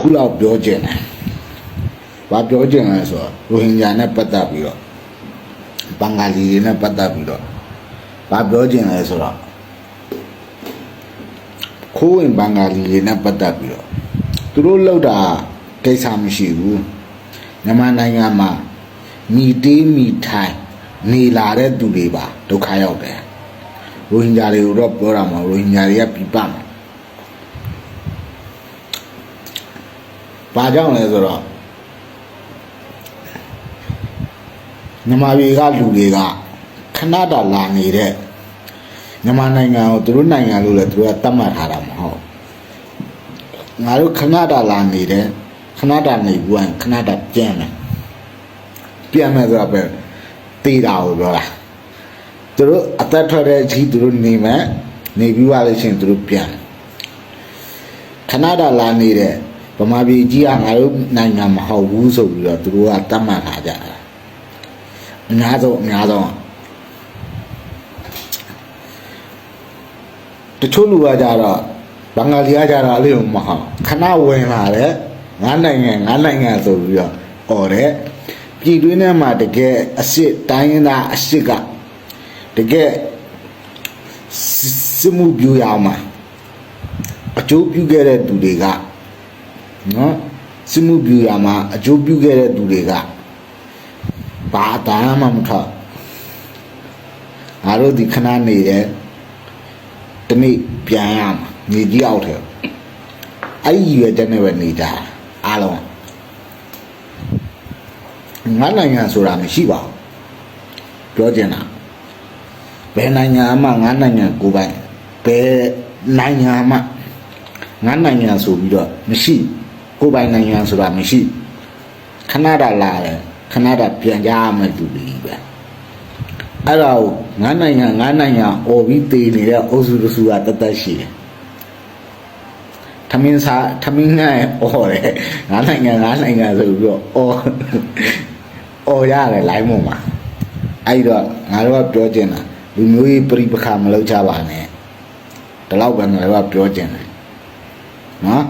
ခုလောက်ပြောကျင်တယ်ဘာပြောကျင်လဲဆိုတော့ရိုဟင်ဂျာနဲ့ပတ်သက်ပြီးတော့ဘင်္ဂါလီတွေနဲ့ပတ်သက်ပြီးတော့ဘာပြောကျင်လဲဆိုတော့ခိုးဝင်ဘင်္ဂါလီတွေနဲ့ပတ်သက်ပြီးတော့သူတို့လောက်တာကိစ္စမရှိဘူးမြန်မာနိုင်ငံမှာမိတေးမိထိုင်နေလာတဲ့သူတွေပါဒုက္ခရောက်တယ်ရိုဟင်ဂျာတွေကိုတော့ပြောတာမဟုတ်ရိုဟင်ဂျာတွေကပြပမှာ ဘာကြောင့်လဲဆိုတော့မြန်မာပြည်ကလူတွေကခဏတာလာနေတဲ့မြန်မာနိုင်ငံကိုသူတို့နိုင်ငံလို့လည်းသူတို့ကသတ်မှတ်ထားတာမဟုတ်ငါတို့ခဏတာလာနေတဲ့ခဏတာနေဘူးခဏတာပြန်မယ်ပြန်မယ်ဆိုတော့ပဲတေးတာကိုပြောတာသူတို့အသက်ထွက်တဲ့အချိန်သူတို့နေမယ်နေပြီးသွားလို့ရှိရင်သူတို့ပြန်မယ်ခဏတာလာနေတဲ့ ဗမာပြည်ကြီးကငါတို့နိုင်ငံမဟုတ်ဘူးဆိုပြီးတော့သူတို့ကသတ်မှတ်ထားကြတာအများဆုံးအများဆုံးတချို့လူကကြတော့ဘင်္ဂါလီကကြတော့အဲ့လိုမဟုတ်ခဏဝင်လာတယ်ငါနိုင်ငံငါနိုင်ငံဆိုပြီးတော့អော်တယ်ပြည်တွင်းထဲမှာတကယ်အစ်စ်တိုင်းရင်းသားအစ်စ်ကတကယ်စမှုပြူရအောင်မှာအကျိုးပြုခဲ့တဲ့သူတွေက နော်စမှုပြူရမှာအကျိုးပြုခဲ့တဲ့သူတွေကဘာအတမ်းမှမထွက်ငါတို့ဒီခဏနေတယ်တနေ့ပြန်ရမှာနေကြီးအောက်ထဲအဲ့ဒီရွယ်တဲ့နဲ့ပဲနေကြတာအားလုံးငါနိုင်ငံဆိုတာမရှိပါဘူးပြောချင်တာဘယ်နိုင်ငံမှငါနိုင်ငံကိုယ်ပိုင်ဘယ်နိုင်ငံမှငါနိုင်ငံဆိုပြီးတော့မရှိ ကိုပိုင်နိုင်ငံဆိုတာမရှိခဏတာလာတယ်ခဏတာပြန်ကြရမယ်သူတွေပဲအဲ့ဒါကိုငါးနိုင်ငံငါးနိုင်ငံအော်ပြီးတည်နေတဲ့အုပ်စုတစုကတသက်ရှိတယ်သမင်းစားသမင်းငါ့အော်တယ်ငါးနိုင်ငံငါးနိုင်ငံဆိုပြီးတော့အော်အော်ရတယ်လိုင်းမမှာအဲ့တော့ငါတို့ကပြောကျင်တာလူမျိုးရေးပြိပခါမလုပ်ကြပါနဲ့ဒီလောက်ပဲငါတို့ကပြောကျင်တယ်နော်